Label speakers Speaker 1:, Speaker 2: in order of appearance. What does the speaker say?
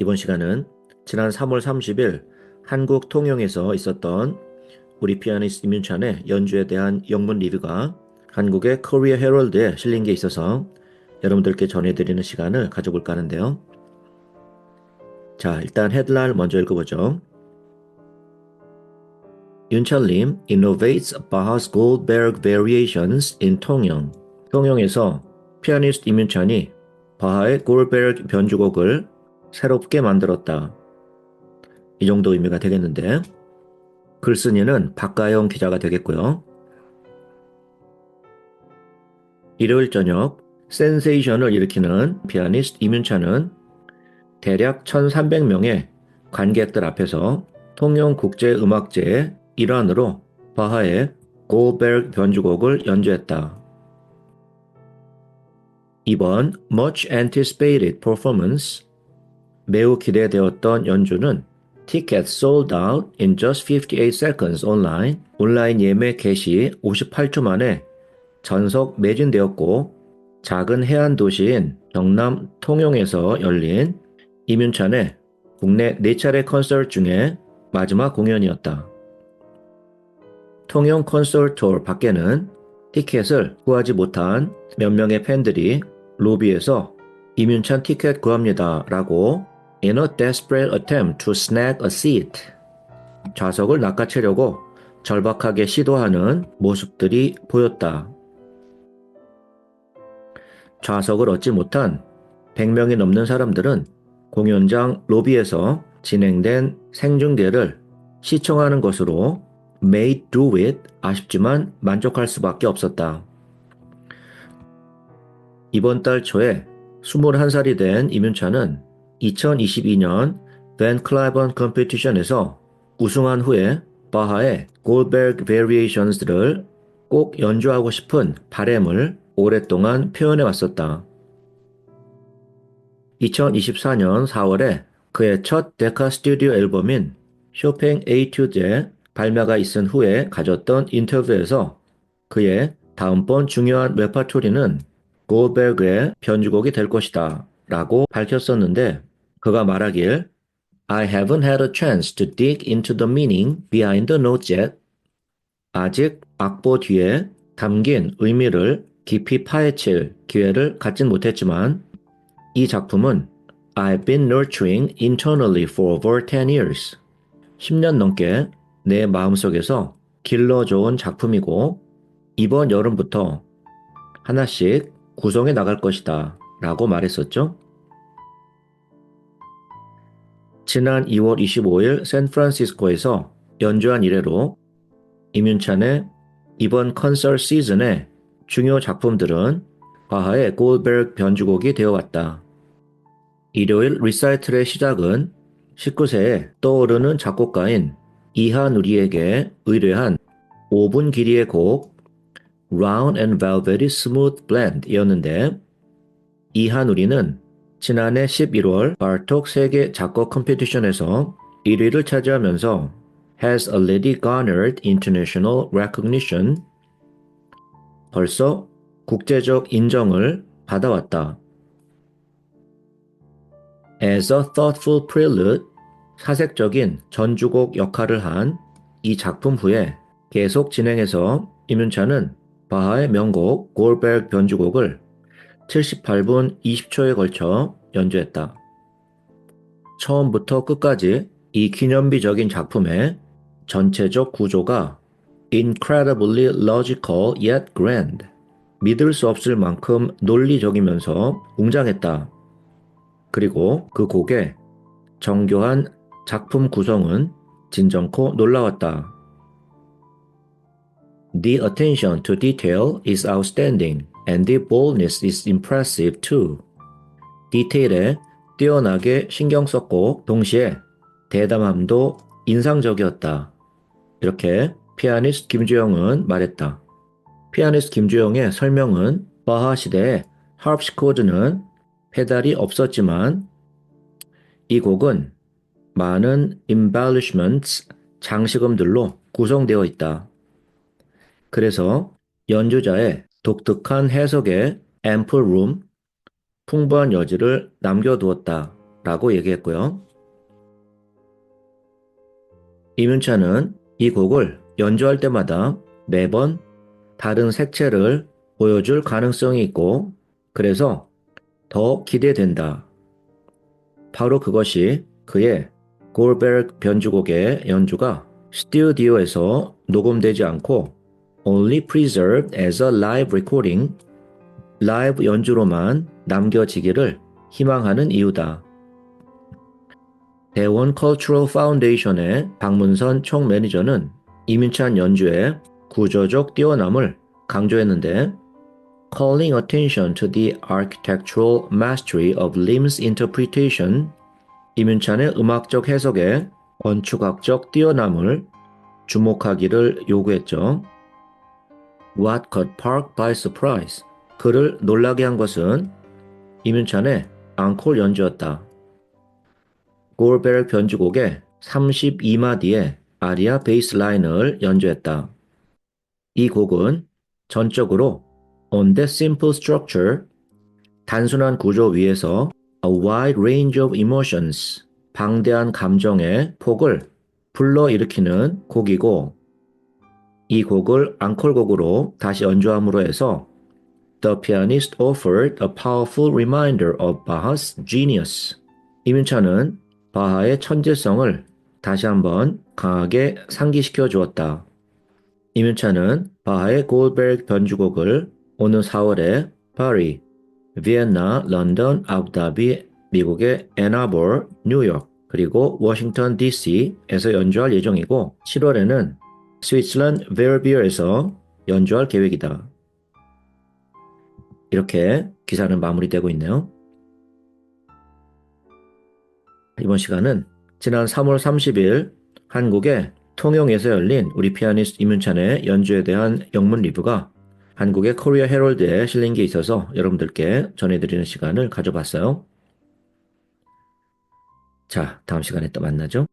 Speaker 1: 이번 시간은 지난 3월 30일 한국 통영에서 있었던 우리 피아니스트 임윤찬의 연주에 대한 영문 리뷰가 한국의 코리아 헤럴드에 실린 게 있어서 여러분들께 전해드리는 시간을 가져볼까 하는데요. 자, 일단 헤드라인 먼저 읽어보죠. 윤찬님 innovates Bach's Goldberg variations in 통영. 통영에서 피아니스트 임윤찬이 바하의 골베르 변주곡을 새롭게 만들었다. 이 정도 의미가 되겠는데 글쓴이는 박가영 기자가 되겠고요. 일요일 저녁 센세이션을 일으키는 피아니스트 이윤찬은 대략 1,300명의 관객들 앞에서 통영국제음악제의 일환으로 바하의 고벨 변주곡을 연주했다. 이번 Much Anticipated Performance 매우 기대되었던 연주는 Tickets sold out in just 58 seconds online 온라인 예매 개시 58초 만에 전석 매진되었고 작은 해안 도시인 경남 통영에서 열린 이윤찬의 국내 4차례 콘서트 중에 마지막 공연이었다. 통영 콘서트 홀 밖에는 티켓을 구하지 못한 몇 명의 팬들이 로비에서 이윤찬 티켓 구합니다 라고 In a desperate attempt to snag a seat 좌석을 낚아채려고 절박하게 시도하는 모습들이 보였다. 좌석을 얻지 못한 100명이 넘는 사람들은 공연장 로비에서 진행된 생중계를 시청하는 것으로 made do it 아쉽지만 만족할 수밖에 없었다. 이번 달 초에 21살이 된 이윤찬은 2022년 벤 클라이번 컴피티션에서 우승한 후에 바하의 골베르 베리에이션스를 꼭 연주하고 싶은 바램을 오랫동안 표현해 왔었다. 2024년 4월에 그의 첫 데카 스튜디오 앨범인 쇼팽 에이튜드의 발매가 있은 후에 가졌던 인터뷰에서 그의 다음번 중요한 레파토리는 골베르의 변주곡이 될 것이다 라고 밝혔었는데 그가 말하길 I haven't had a chance to dig into the meaning behind the notes yet. 아직 악보 뒤에 담긴 의미를 깊이 파헤칠 기회를 갖진 못했지만 이 작품은 I've been nurturing internally for over 10 years. 10년 넘게 내 마음속에서 길러져온 작품이고 이번 여름부터 하나씩 구성해 나갈 것이다 라고 말했었죠. 지난 2월 25일 샌프란시스코에서 연주한 이래로 임윤찬의 이번 컨서트 시즌의 중요 작품들은 바하의 골베르 변주곡이 되어 왔다. 일요일 리사이틀의 시작은 19세에 떠오르는 작곡가인 이하누리에게 의뢰한 5분 길이의 곡 Round and Velvety Smooth Blend 이었는데 이하누리는 지난해 11월 바톡 세계 작곡 컴피티션에서 1위를 차지하면서 has already garnered international recognition 벌써 국제적 인정을 받아왔다. As a thoughtful prelude 사색적인 전주곡 역할을 한 이 작품 후에 계속 진행해서 임윤찬은 바하의 명곡 골베르 변주곡을 78분 20초에 걸쳐 연주했다. 처음부터 끝까지 이 기념비적인 작품의 전체적 구조가 incredibly logical yet grand. 믿을 수 없을 만큼 논리적이면서 웅장했다. 그리고 그 곡의 정교한 작품 구성은 진정코 놀라웠다. The attention to detail is outstanding and the boldness is impressive too. 디테일에 뛰어나게 신경 썼고 동시에 대담함도 인상적이었다. 이렇게 피아니스트 김주영은 말했다. 피아니스트 김주영의 설명은 바하 시대의 하프시코드는 페달이 없었지만 이 곡은 많은 embellishments, 장식음들로 구성되어 있다. 그래서 연주자의 독특한 해석에 ample room, 풍부한 여지를 남겨두었다. 라고 얘기했고요. 이문찬은 이 곡을 연주할 때마다 매번 다른 색채를 보여줄 가능성이 있고 그래서 더 기대된다. 바로 그것이 그의 골베르 변주곡의 연주가 스튜디오에서 녹음되지 않고 only preserved as a live recording 라이브 연주로만 남겨지기를 희망하는 이유다. 대원 컬처럴 파운데이션의 박문선 총 매니저는 이민찬 연주의 구조적 뛰어남을 강조했는데 calling attention to the architectural mastery of Lim's interpretation 이민찬의 음악적 해석에 건축학적 뛰어남을 주목하기를 요구했죠. What caught Park by surprise? 그를 놀라게 한 것은 이민찬의 앙콜 연주였다. 골베르 변주곡의 32마디의 아리아 베이스 라인을 연주했다. 이 곡은 전적으로 on that simple structure, 단순한 구조 위에서 a wide range of emotions, 방대한 감정의 폭을 불러일으키는 곡이고 이 곡을 앙콜곡으로 다시 연주함으로 해서 The pianist offered a powerful reminder of Bach's genius. 이민찬은 바하의 천재성을 다시 한번 강하게 상기시켜 주었다. 이민찬은 바하의 골베르 변주곡을 오는 4월에 파리, 비엔나, 런던, 아부다비, 미국의 애나볼, 뉴욕, 그리고 워싱턴 DC에서 연주할 예정이고 7월에는 스위스land 베르비어에서 연주할 계획이다. 이렇게 기사는 마무리되고 있네요. 이번 시간은 지난 3월 30일 한국의 통영에서 열린 우리 피아니스트 이문찬의 연주에 대한 영문 리뷰가 한국의 코리아 헤럴드에 실린 게 있어서 여러분들께 전해드리는 시간을 가져봤어요. 자, 다음 시간에 또 만나죠.